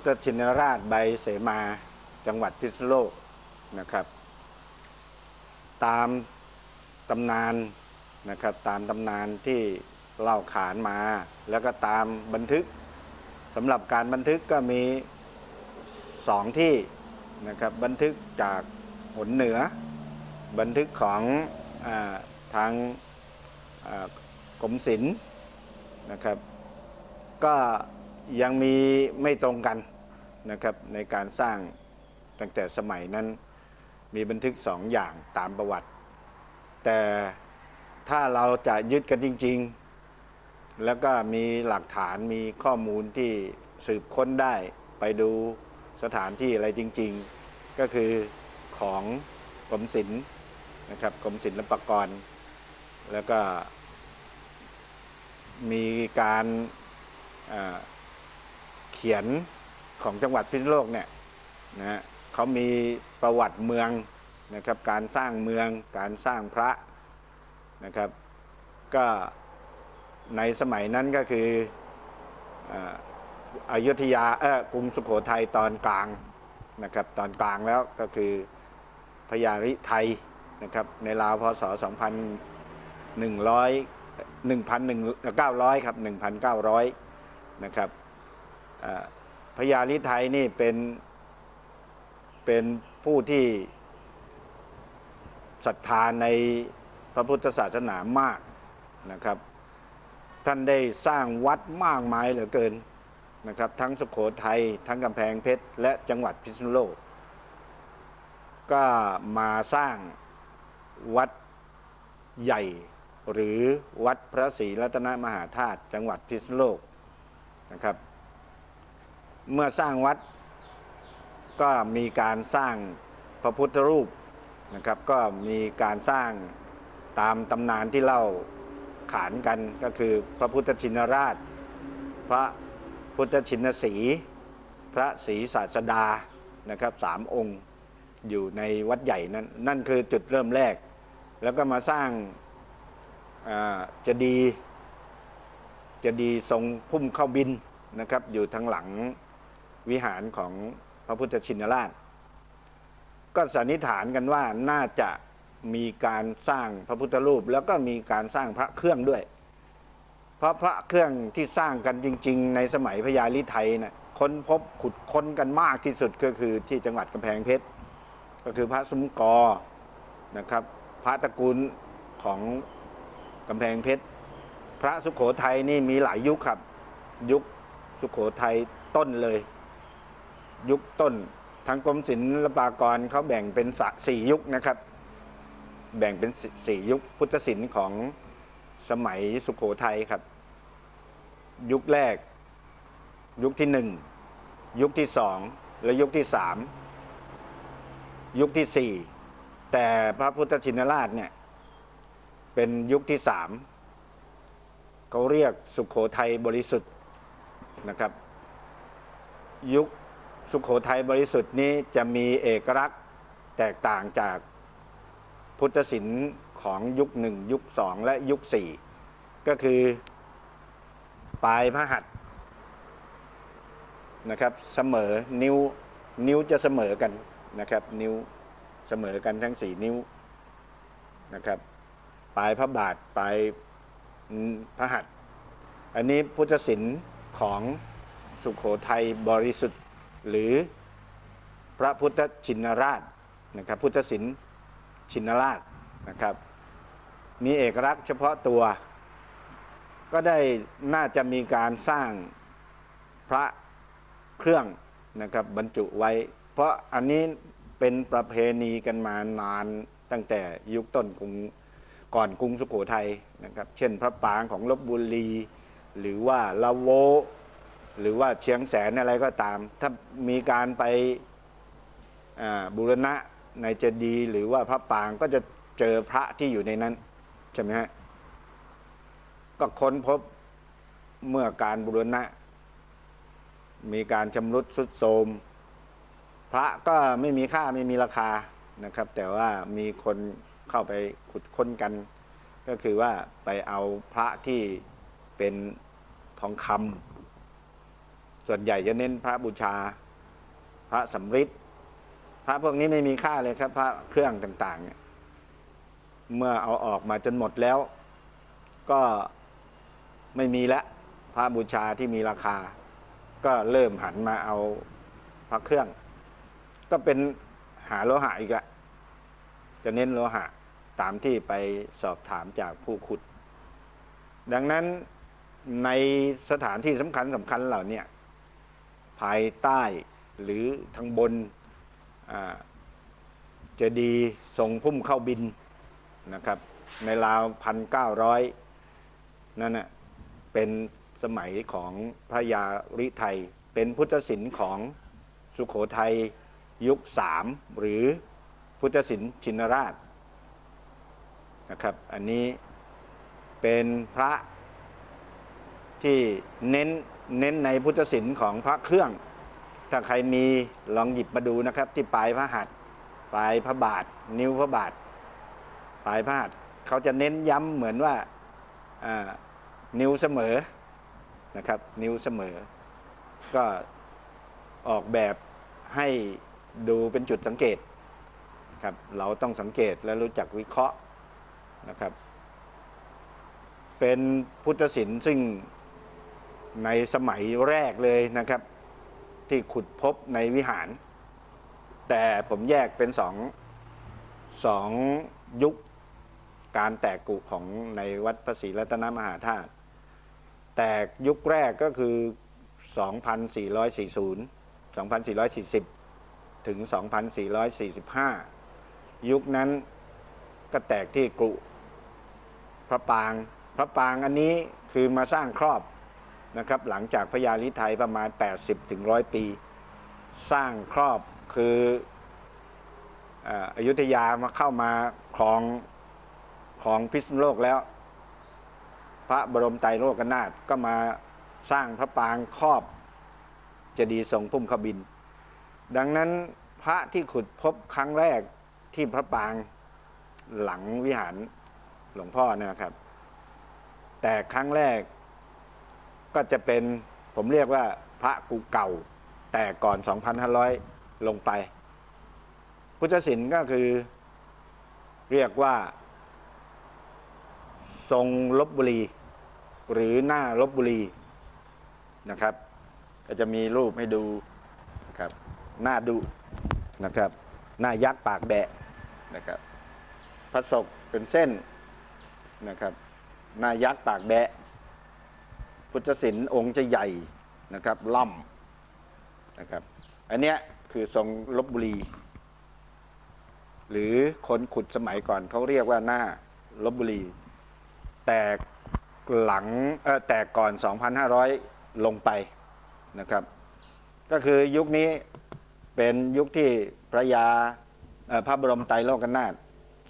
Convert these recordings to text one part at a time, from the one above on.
ระพุทธชินราชใบเสมาจังหวัดพิษณุโลกนะครับ ตามตำนานนะครับ ตามตำนานที่เล่าขานมา แล้วก็ตามบันทึกสำหรับการบันทึกก็มีสองที่นะครับบันทึกจากหนเหนือ บันทึกของอทางกรมศิลป์นะครับ ก็ ยังมีไม่ตรงกันนะครับในการสร้างตั้งแต่สมัยนั้นมีบันทึกสองอย่างตามประวัติ แต่ถ้าเราจะยึดกันจริง ๆ แล้วก็มีหลักฐานมีข้อมูลที่สืบค้นได้ไปดูสถานที่อะไรจริง ๆ ก็คือของกรมศิลป์นะครับกรมศิลปากร แล้วก็มีการ ขียนของจังหวัดพิษณุโลกเนี่ยนะฮะเขามีประวัติเมืองนะครับการสร้างเมืองการสร้างพระนะครับ ก็ในสมัยนั้นก็คืออ่ออยุธยาเออกรุงสุโขทัยตอนกลางนะครับตอนกลางแล้วก็คือพญาริไทยนะครับในราวพศ 2100 1,900 ครับ 1,900 นะครับเอ่อ พญาลิไทยนี่เป็นเป็นผู้ที่ศรัทธาในพระพุทธศาสนามากนะครับ ท่านได้สร้างวัดมากมายเหลือเกินนะครับ ทั้งสุโขทัยทั้งกำแพงเพชร และจังหวัดพิษณุโลก ก็มาสร้างวัดใหญ่ หรือวัดพระศรีรัตนมหาธาตุจังหวัดพิษณุโลกนะครับ เมื่อสร้างวัดก็มีการสร้างพระพุทธรูปนะครับ ก็มีการสร้างตามตำนานที่เล่าขานกันก็คือพระพุทธชินราช พระพุทธชินสีพระศรีศาสดานะครับสามองค์อยู่ในวัดใหญ่นั้นนั่นคือจุดเริ่มแรก แล้วก็มาสร้างเจะดีย์เจะดีย์ทรงพุ่มเข้าบินนะครับ อยู่ทางหลัง วิหารของพระพุทธชินราช ก็สันนิษฐานกันว่าน่าจะมีการสร้างพระพุทธรูป แล้วก็มีการสร้างพระเครื่องด้วย เพราะพระเครื่องที่สร้างกันจริง ๆ ในสมัยพญาลิไทยนะ่ะค้นพบขุดค้นกันมากที่สุดก็คือที่จังหวัดกำแพงเพชรก็คือพระซุ้มกอนะครับ พระตระกูลของกำแพงเพชรพระสุขโขทัยนี่มีหลายยุคครับ ยุคสุขโขทัยต้นเลย ยุคต้น ทางกรมศิลปากรเขาแบ่งเป็นสี่ยุคนะครับ แบ่งเป็นสี่สี่ยุคพุทธศิลป์ของสมัยสุขโขทัยครับ ยุคแรก ยุคที่หนึ่งยุคที่สองและยุคที่สามยุคที่สี่แต่พระพุทธชินราชเนี่ยเป็นยุคที่สามเขาเรียกสุขโขทัยบริสุทธิ์นะครับ ยุค สุขโขทัยบริสุทธิ์นี้จะมีเอกลักษณ์แตกต่างจากพุทธศิลป์ของยุคหนึ่งยุคสองและยุคสี่ก็คือปลายพระหัตถ์นะครับเสมอนิ้วนิ้วจะเสมอกันนะครับ นิ้วเสมอกันทั้งสี่นิ้วนะครับ ปลายพระบาทปลายพระหัตถ์อันนี้พุทธศิลป์ของสุขโขทัยบริสุทธิ์ หรือพระพุทธชินราชนะครับพุทธศิลป์ชินราชนะครับ มีเอกลักษณ์เฉพาะตัว ก็ได้น่าจะมีการสร้างพระเครื่องนะครับบรรจุไว้ เพราะอันนี้เป็นประเพณีกันมานานตั้งแต่ยุคต้นกรุงก่อนกรุงสุโขทัยนะครับ เช่นพระปรางของลบบุรี หรือว่าละโว หรือว่าเชียงแสนอะไรก็ตาม ถ้ามีการไปบูรณะในเจดีย์หรือว่าพระปางก็จะเจอพระที่อยู่ในนั้น ใช่ไหมฮะ ก็ค้นพบเมื่อการบูรณะ มีการชำรุดทรุดโทรมพระก็ไม่มีค่าไม่มีราคานะครับ แต่ว่ามีคนเข้าไปขุดค้นกัน ก็คือว่าไปเอาพระที่เป็นทองคำ ส่วนใหญ่จะเน้นพระบูชา พระสำริดพระพวกนี้ไม่มีค่าเลยครับ พระเครื่องต่างๆเนี่ยเมื่อเอาออกมาจนหมดแล้ว ก็ไม่มีละพระบูชาที่มีราคา ก็เริ่มหันมาเอาพระเครื่อง ก็เป็นหาโลหะอีกละจะเน้นโลหะตามที่ไปสอบถามจากผู้ขุด ดังนั้นในสถานที่สำคัญสำคัญเหล่านี้ ภายใต้หรือทางบนอ่าเจดีย์ทรงพุ่มเข้าบินนะครับในราวพันเก้าร้อยนั่นนะเป็นสมัยของพระยาริไทย เป็นพุทธศิลป์ของสุขโขทัยยุคสามหรือพุทธศิลป์ชินราชนะครับอันนี้เป็นพระที่เน้น เน้นในพุทธศิลป์ของพระเครื่อง ถ้าใครมีลองหยิบมาดูนะครับ ที่ปลายพระหัตถ์ปลายพระบาท นิ้วพระบาท ปลายพระหัตถ์เขาจะเน้นย้ำเหมือนว่าานิ้วเสมอนะครับ นิ้วเสมอ ก็ออกแบบให้ดูเป็นจุดสังเกตครับเราต้องสังเกตและรู้จักวิเคราะห์นะครับ เป็นพุทธศิลป์ซึ่ง ในสมัยแรกเลยนะครับ ที่ขุดพบในวิหาร แต่ผมแยกเป็นสองสองยุคการแตกกุของในวัดพระศรีรัตนมหาธาตุแตกยุคแรกก็คือ 2440 2440 ถึง 2445 ยุคนั้นก็แตกที่กรุพระปาง พระปางอันนี้คือมาสร้างครอบ นะครับหลังจากพญาลิไทยประมาณ 80ถึง100ปี สร้างครอบคืออายุธยามาเข้ามาครองของพิษณุโลกแล้ว พระบรมไตรโลกนาถก็มาสร้างพระปางครอบเจดีทรงพุ่มขบิน ดังนั้นพระที่ขุดพบครั้งแรกที่พระปางหลังวิหารหลวงพ่อเนยนะครับ แต่ครั้งแรก ก็จะเป็นผมเรียกว่าพระกูเก่า แต่ก่อน 2,500 ลงไป พุทธศิลป์ก็คือเรียกว่า ทรงลบบุรี หรือหน้าลบบุรีนะครับ ก็จะมีรูปให้ดูนะครับหน้าดุนะครับ หน้ายักษ์ปากแบะนะครับพระศกเป็นเส้นนะครับ หน้ายักษ์ปากแบะ พุทธศิลป์องค์จะใหญ่นะครับล่ำนะครับอันเนี้ยคือทรงลบบุรี หรือคนขุดสมัยก่อนเขาเรียกว่าหน้าลบบุรี แต่หลังเออแต่ก่อน 2,500 ลงไปนะครับ ก็คือยุคนี้เป็นยุคที่พระยาพระบรมไตรโลกนาถ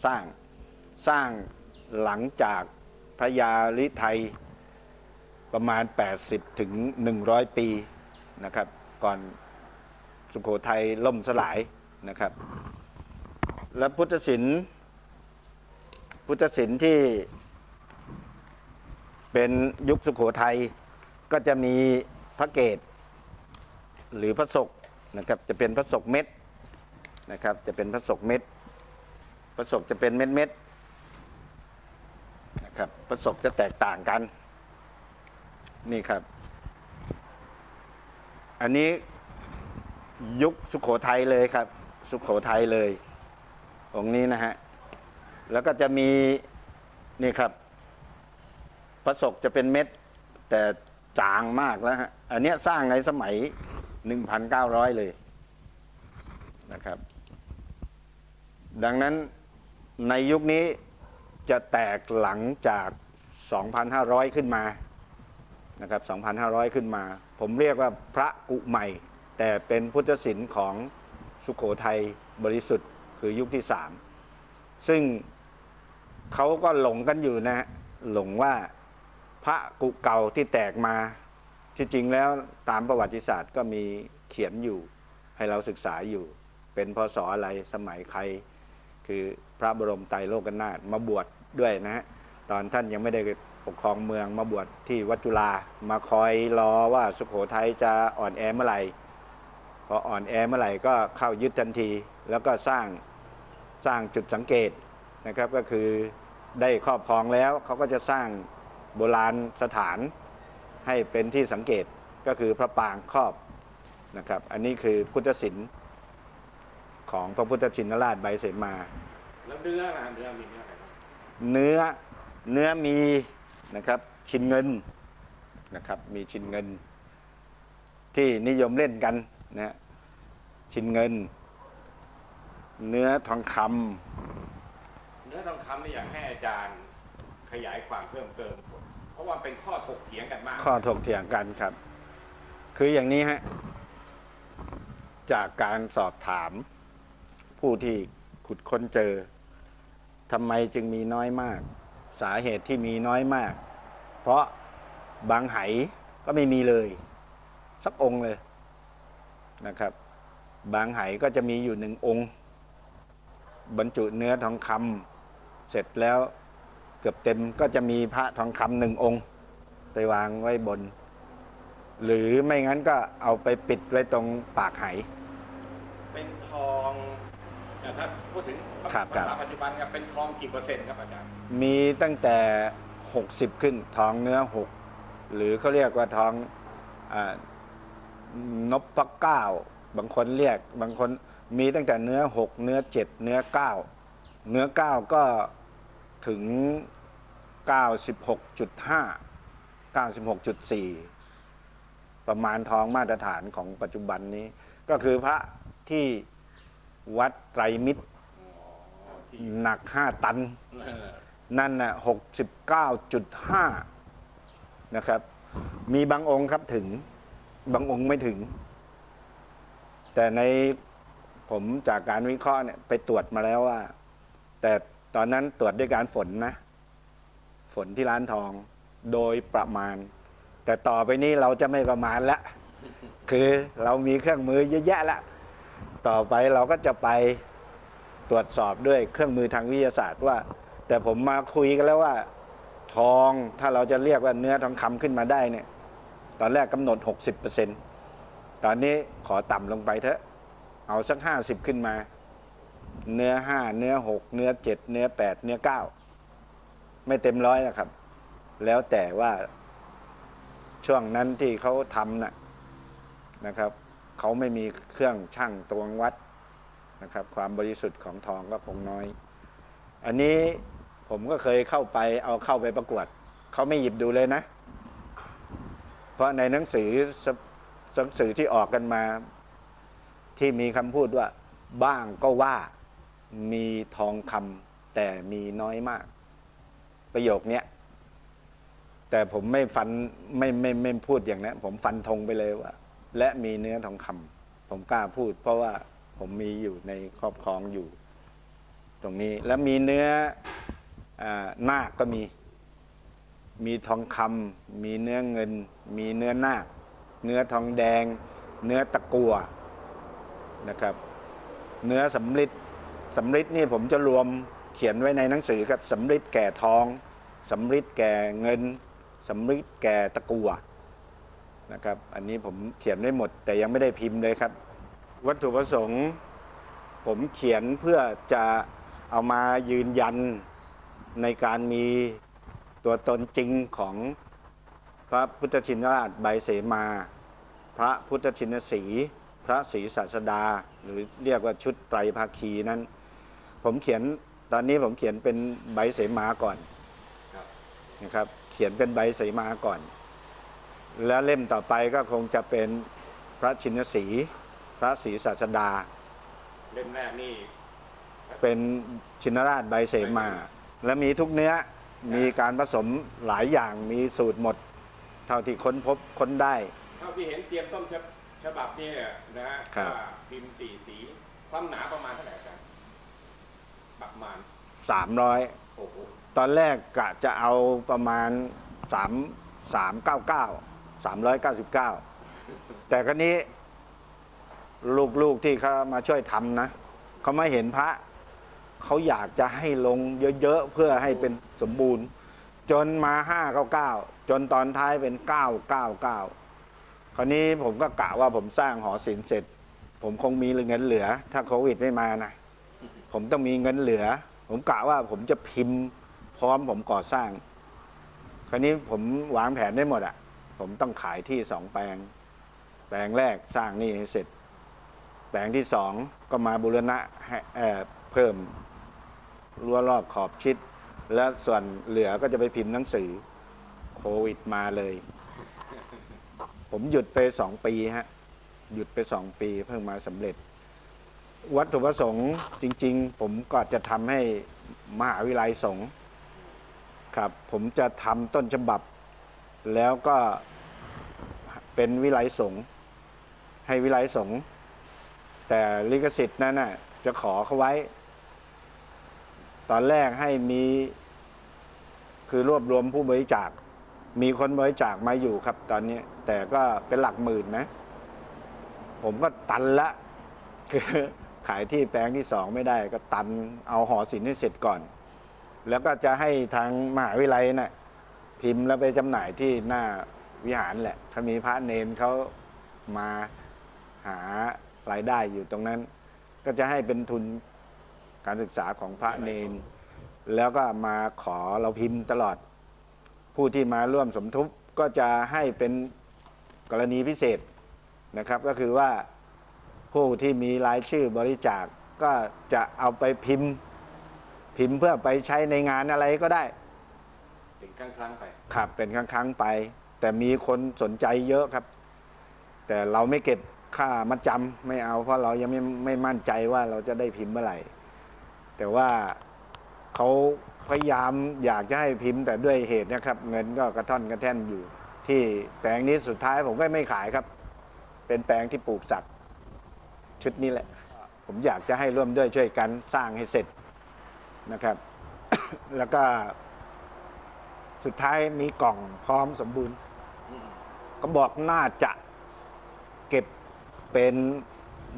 สร้างสร้างหลังจากพระยาลิไทย ประมาณ 80 ถึง 100 ปีนะครับ ก่อนสุโขทัยล่มสลายนะครับ และพุทธศิลป์พุทธศิลป์ที่เป็นยุคสุโขทัยก็จะมีพระเกตหรือพระศกนะครับจะเป็นพระศกเม็ดนะครับจะเป็นพระศกเม็ดพระศกจะเป็นเม็ดเม็ดนะครับพระศกจะแตกต่างกัน นี่ครับ อันนี้ยุคสุโขทัยเลยครับ สุโขทัยเลย องค์นี้นะฮะ แล้วก็จะมีนี่ครับพระศกจะเป็นเม็ด แต่จางมากแล้วฮะ อันเนี้ยสร้างในสมัย 1,900 เลยนะครับ ดังนั้นในยุคนี้จะแตกหลังจาก 2,500 ขึ้นมา นะครับ2,500 ขึ้นมา ผมเรียกว่าพระกุใหม่ แต่เป็นพุทธศิลป์ของสุขโขทัยบริสุทธิ์คือยุคที่สามซึ่งเขาก็หลงกันอยู่นะฮะหลงว่าพระกุเก่าที่แตกมาที่จริงแล้วตามประวัติศาสตร์ก็มีเขียนอยู่ให้เราศึกษาอยู่ เป็นพศอะไรสมัยใคร คือพระบรมไตรโลกนาถมาบวชดด้วยนะฮะตอนท่านยังไม่ได้ ปกครองเมืองมาบวชที่วัดจุฬามาคอยรอว่าสุโขทัยจะอ่อนแอเมื่อไหร่พออ่อนแอเมื่อไหร่ก็เข้ายึดทันที แล้วก็สร้างสร้างจุดสังเกตนะครับก็คือได้ครอบครองแล้วเขาก็จะสร้างโบราณสถานให้เป็นที่สังเกตก็คือพระปางครอบนะครับ อันนี้คือพุทธศิลป์ของพระพุทธชินราชใบเสมา แล้วเนื้อนะเนื้อมีเนื้ออะไรบ้างเนื้อเนื้อมี นะครับ ชิ้นเงินนะครับ มีชิ้นเงิน ที่นิยมเล่นกันนะฮะชิ้นเงิน เนื้อทองคเนื้อทองคำนี่อยากให้อาจารย์ขยายความเพิ่มเติม เพราะว่าเป็นข้อถกเถียงกันมากำข้อถกเถียงกันครับ คืออย่างนี้ฮะจากการสอบถาม ผู้ที่ขุดค้นเจอทำไมจึงมีน้อยมาก สาเหตุที่มีน้อยมาก เพราะบางไหก็ไม่มีเลย สักองค์เลยนะครับ บางไหก็จะมีอยู่หนึ่งองค์ บรรจุเนื้อทองคำเสร็จแล้วเกือบเต็มก็จะมีพระทองคำหนึ่งองค์ ไปวางไว้บน หรือไม่งั้นก็เอาไปปิดไว้ตรงปากไหเป็นทอง ถ้าพูดถึงครับภาษาปัจจุบันครับเป็นทองกี่เปอร์เซ็นต์ครับอาจารย์มีตั้งแต่ 60 ขึ้นทองเนื้อ 6 หรือเขาเรียกว่าทองอานพเก้าบางคนเรียกบางคนมีตั้งแต่เนื้อ 6 เนื้อ 7 เนื้อ 9 เนื้อ 9 ก็ถึง 96.5 96.4 ประมาณทองมาตรฐานของปัจจุบันนี้ ก็คือพระที่ วัดไตรมิตรที่หนัก5ตันเออนั่นน่ะหกสิบเก้าจุดห้านะครับ มีบางองค์ครับถึง บางองค์ไม่ถึง แต่ในผมจากการวิเคราะห์เนี่ยไปตรวจมาแล้วว่า แต่ตอนนั้นตรวจด้วยการฝนนะ ฝนที่ร้านทองโดยประมาณ แต่ต่อไปนี้เราจะไม่ประมาณละ คือเรามีเครื่องมือเยอะแยะละ ต่อไปเราก็จะไปตรวจสอบด้วยเครื่องมือทางวิทยาศาสตร์ว่า แต่ผมมาคุยกันแล้วว่า ทองถ้าเราจะเรียกว่าเนื้อทองคำขึ้นมาได้เนี่ย ตอนแรกกำหนด 60%ตอนนี้ขอต่ำลงไปเถอะ เอาสัก 50 ขึ้นมา เนื้อ 5 เนื้อ 6 เนื้อ 7 เนื้อ 8 เนื้อ 9 ไม่เต็มร้อยนะครับ แล้วแต่ว่าช่วงนั้นที่เขาทำน่ะนะครับ เขาไม่มีเครื่องช่างตวงวัดนะครับ ความบริสุทธิ์ของทองก็คงน้อย อันนี้ผมก็เคยเข้าไปเอาเข้าไปประกวด เขาไม่หยิบดูเลยนะ เพราะในหนังสือสหนังสือที่ออกกันมา ที่มีคำพูดว่า บ้างก็ว่ามีทองคำแต่มีน้อยมาก ประโยคนี้แต่ผมไม่ฟันไม่ไม่ไม่พูดอย่างนั้นผมฟันธงไปเลยว่า และมีเนื้อทองคำผมกล้าพูด เพราะว่าผมมีอยู่ในครอบครองอยู่ ตรงนี้แล้วมีเนื้ออนาคก็มี มีทองคำมีเนื้อเงิน มีเนื้อนาคเนื้อทองแดง เนื้อตะกัวนะครับ เนื้อสำริดสำริดนี่ผมจะรวมเขียนไว้ในหนังสือครับสำริดแก่ทองสำริดแก่เงินสำริดแก่ตะกัว นะครับ อันนี้ผมเขียนไว้หมด แต่ยังไม่ได้พิมพ์เลยครับ วัตถุประสงค์ ผมเขียนเพื่อจะเอามายืนยันในการมีตัวตนจริงของพระพุทธชินราชใบเสมา พระพุทธชินสี พระศรีศาสดา หรือเรียกว่าชุดไตรภาคีนั้น ผมเขียนตอนนี้ผมเขียนเป็นใบเสมาก่อนนะครับ เขียนเป็นใบเสมาก่อน แล้วเล่มต่อไปก็คงจะเป็นพระชินสีห์พระศรีศาสดา เล่มแรกนี่ เป็นชินราชใบเสมา และมีทุกเนื้อมีการผสมหลายอย่างมีสูตรหมด เท่าที่ค้นพบค้นได้ เท่าที่เห็นเตรียมต้นฉบฉบับเนี่ยนะฮะครับ ว่าพิมพ์สี่สี ความหนาประมาณเท่าไหร่อาจารย์ประมาณ300 โอ้โหตอนแรกกะจะเอาประมาณ 3 399 399 แต่ครนี้ลูกๆที่เขามาช่วยทำนะเขาไมาเห็นพระ เขาอยากจะให้ลงเยอะๆ เพื่อให้เป็นสมบูรณ์จจนมาห้าเก้าเก้าจนตอนท้ายเป็นเก้าเก้าเก้าคราวนี้ผมก็กะว่าผมสร้างหอศิลป์เสร็จ ผมคงมีเงินเหลือ ถ้าโควิดไม่มานะผมต้องมีเงินเหลือ ผมกะว่าผมจะพิมพ์พร้อมผมก่อสร้าง คราวนี้ผมวางแผนได้หมดอะ ผมต้องขายที่สองแปลง แปลงแรกสร้างนี่ให้เสร็จ แปลงที่สองก็มาบูรณะเอ่อเพิ่มรั้วรอบขอบชิด แล้วส่วนเหลือก็จะไปพิมพ์หนังสือโควิดมาเลย ผมหยุดไปสองปีฮะ หยุดไปสองปีเพิ่งมาสำเร็จ วัตถุประสงค์จริง ๆ ผมก็จะทำให้มหาวิทยาลัยสงฆ์ครับ ผมจะทำต้นฉบับ แล้วก็ เป็นวิไลสงฆ์ให้วิไลสงฆ์แต่ลิขสิทธิ์นั้นน่ะจะขอเขาไว้ ตอนแรกให้มีคือรวบรวมผู้บริจาค มีคนบริจาคมาอยู่ครับตอนนี้ แต่ก็เป็นหลักหมื่นนะ ผมก็ตันละ คือขายที่แปลงที่สองไม่ได้ก็ตันเอาหอศิลป์ให้เสร็จก่อน แล้วก็จะให้ทางมหาวิทยาลัยน่ะพิมพ์แล้วไปจำหน่ายที่หน้า วิหารแหละถ้ามีพระเนนเขามาหารายได้อยู่ตรงนั้น ก็จะให้เป็นทุนการศึกษาของพระเนน แล้วก็มาขอเราพิมพ์ตลอด ผู้ที่มาร่วมสมทบก็จะให้เป็นกรณีพิเศษนะครับ ก็คือว่าผู้ที่มีรายชื่อบริจาคก็จะเอาไปพิมพ์พิมพ์เพื่อไปใช้ในงานอะไรก็ได้ถึงครั้งครั้งๆไป ครับเป็นครั้งๆไป แต่มีคนสนใจเยอะครับ แต่เราไม่เก็บค่ามัดจำไม่เอา เพราะเรายังไม่ไม่มั่นใจว่าเราจะได้พิมพ์เมื่อไหร่ แต่ว่าเขาพยายามอยากจะให้พิมพ์แต่ด้วยเหตุนะครับ เงินก็กระท่อนกระแท่นอยู่ ที่แปลงนี้สุดท้ายผมก็ไม่ขายครับ เป็นแปลงที่ปลูกสัตว์ชุดนี้แหละ ผมอยากจะให้ร่วมด้วยช่วยกันสร้างให้เสร็จนะครับ แล้วก็สุดท้ายมีกล่องพร้อมสมบูรณ์ ก็บอกน่าจะเก็บเป็น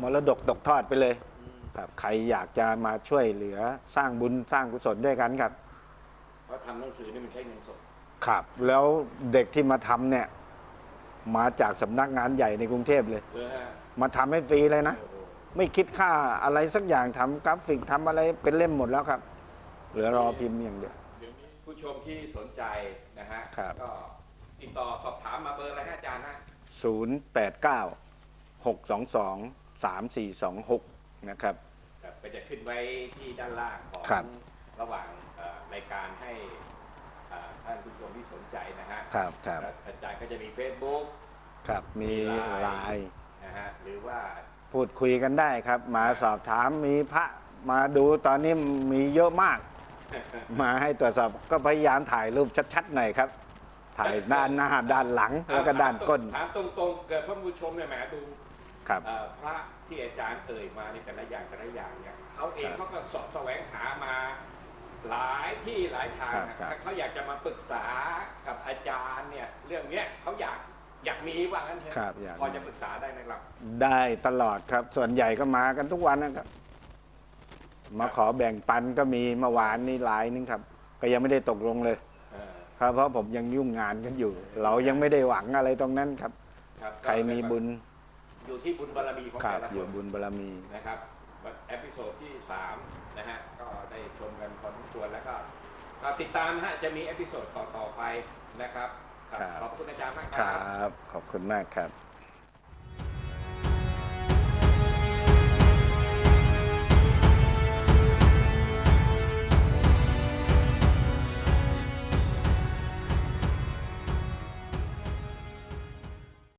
มรดกตกทอดไปเลยครับใครอยากจะมาช่วยเหลือสร้างบุญสร้างกุศลด้วยกันครับ เพราะทำหนังสือนี่มันใช้เงินสดครับ แล้วเด็กที่มาทำเนี่ย มาจากสำนักงานใหญ่ในกรุงเทพเลย เลยฮะมาทำให้ฟรีเลยนะ โอ้โหไม่คิดค่าอะไรสักอย่างทำกราฟิกทำอะไรเป็นเล่มหมดแล้วครับ เหลือรอพิมพ์อย่างเดียว เดี๋ยวนี้ผู้ชมที่สนใจนะฮะครับ ก็ ติดต่อสอบถามมาเบอร์อะไรฮะอาจารย์ฮะ0 8 9 6 2 2 3 4 2 6นะครับ ครับก็จะขึ้นไว้ที่ด้านล่างของครับ ระหว่างเอ่อรายการให้อ่าท่านผู้ชมที่สนใจนะฮะครับครับแล้วอาจารย์ก็จะมี Facebook ครับมีไลน์นะฮะหรือว่าพูดคุยกันได้ครับ มาสอบถามมีพระมาดูตอนนี้มีเยอะมาก มาให้ตรวจสอบก็พยายามถ่ายรูปชัดๆหน่อยครับ ถ่ายด้านหน้าด้านหลังแล้วก็ด้านก้น ถามตรงๆเกิดท่านผู้ชมเนี่ยแหมดูครับ เอ่อพระที่อาจารย์เอ่ยมาในแต่ละอย่างแต่ละอย่างเนี่ยเขาเองครับเขาก็สอบแสวงหามาหลายที่หลายทางครับนะครับ ถ้าเขาอยากจะมาปรึกษากับอาจารย์เนี่ยเรื่องเนี้ยเขาอยากอยากมีว่างั้นเถอะครับอยาก พอจะปรึกษาได้ไหมครับ ได้ตลอดครับ ส่วนใหญ่ก็มากันทุกวันนะครับ มาขอแบ่งปันก็มีเมื่อวานนี้หลายนึงครับ ก็ยังไม่ได้ตกลงเลยเออ ครับเพราะผมยังยุ่งงานกันอยู่ เรายังไม่ได้หวังอะไรตรงนั้นครับ ครับใครมีบุญอยู่ที่บุญบารมีของครับแต่ละอคยู่นบุญบารมี นะครับเอพิโซดที่3นะฮะก็ได้ชมกันพอสมควรแล้วก็ก็ติดตามนะฮะจะมีเอพิโซดต่อๆไปนะครับครับครับ ขอบคุณอาจารย์มากครับขอบคุณมากครับ